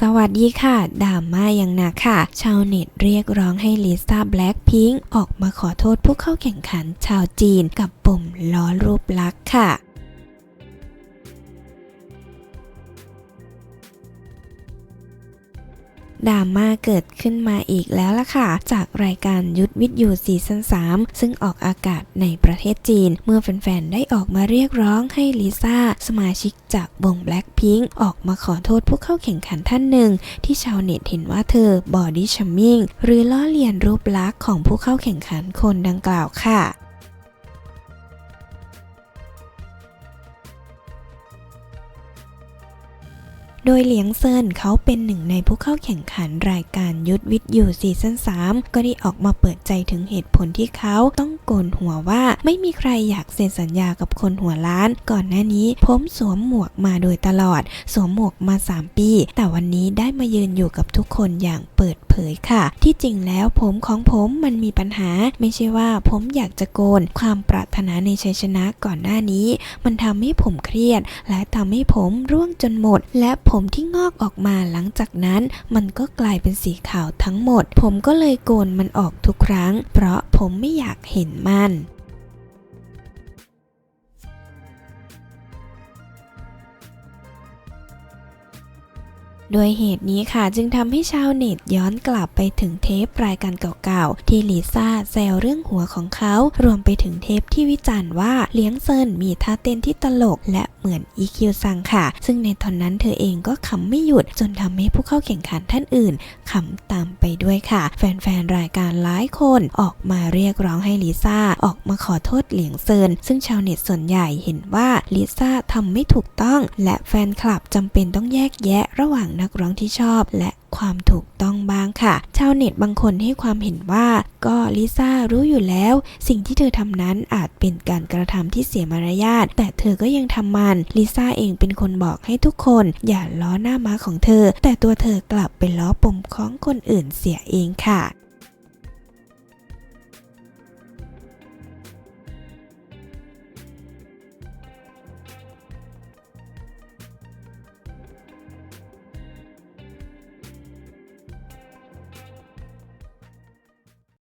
สวัสดีค่ะดราม่ายังหนักค่ะ ชาวเน็ตเรียกร้องให้ลิซ่าแบล็คพิงออกมาขอโทษผู้เข้าแข่งขันชาวจีนกับปุ่มล้อรูปลักษ์ค่ะ ดราม่าเกิดขึ้นมาอีกแล้วล่ะค่ะ จากรายการยุทธวิทยูซีซั่น3 ซึ่งออกอากาศในประเทศจีน เมื่อแฟนๆ ได้ออกมาเรียกร้องให้ลิซ่า สมาชิกจากวง Blackpink ออกมาขอโทษผู้เข้าแข่งขันท่านหนึ่ง ที่ชาวเน็ตเห็นว่าเธอบอดี้ชัมมิ่งหรือล้อเลียนรูปลักษณ์ของผู้เข้าแข่งขันคนดังกล่าวค่ะ โดยเหลียงเซินเขาเป็นหนึ่งในผู้เข้าแข่งขันรายการยุทธวิทยูซีซั่น3ก็ได้ออกมาเปิดใจถึงเหตุผลที่เขาต้องโกนหัวว่า ไม่มีใครอยากเซ็นสัญญากับคนหัวล้าน ก่อนหน้านี้ผมสวมหมวกมาโดยตลอด สวมหมวกมา 3 ปี แต่วันนี้ได้มายืนอยู่กับทุกคนอย่างเปิด ผยค่ะ ที่จริงแล้วผมของผมมันมีปัญหา ไม่ใช่ว่าผมอยากจะโกน ความปรารถนาในชัยชนะก่อนหน้านี้ มันทำให้ผมเครียด และทำให้ผมร่วงจนหมด และผมที่งอกออกมาหลังจากนั้น มันก็กลายเป็นสีขาวทั้งหมด ผมก็เลยโกนมันออกทุกครั้ง เพราะผมไม่อยากเห็นมัน โดยเหตุนี้ค่ะจึงทำให้ชาวเน็ตย้อนกลับไปถึงเทปรายการเก่าๆ ที่ลิซ่าแซวเรื่องหัวของเขา รวมไปถึงเทปที่วิจารณ์ว่าเลี้ยงเซินมีท่าเต้นที่ตลก และเหมือนอีคิวซังค่ะ ซึ่งในตอนนั้นเธอเองก็ขำไม่หยุด จนทำให้ผู้เข้าแข่งขันท่านอื่นขำตามไปด้วยค่ะ แฟนๆ รายการหลายคนออกมาเรียกร้องให้ลิซ่าออกมาขอโทษเหลียงเซิน ซึ่งชาวเน็ตส่วนใหญ่เห็นว่าลิซ่าทำไม่ถูกต้อง และแฟนคลับจำเป็นต้องแยกแยะระหว่างนักร้องที่ชอบและความถูกต้องบ้างค่ะ ชาวเน็ตบางคนให้ความเห็นว่าก็ลิซ่ารู้อยู่แล้ว สิ่งที่เธอทำนั้นอาจเป็นการกระทำที่เสียมารยาทแต่เธอก็ยังทำมันลิซ่าเองเป็นคนบอกให้ทุกคน อย่าล้อหน้าม้าของเธอ แต่ตัวเธอกลับไปล้อปมของคนอื่นเสียเองค่ะ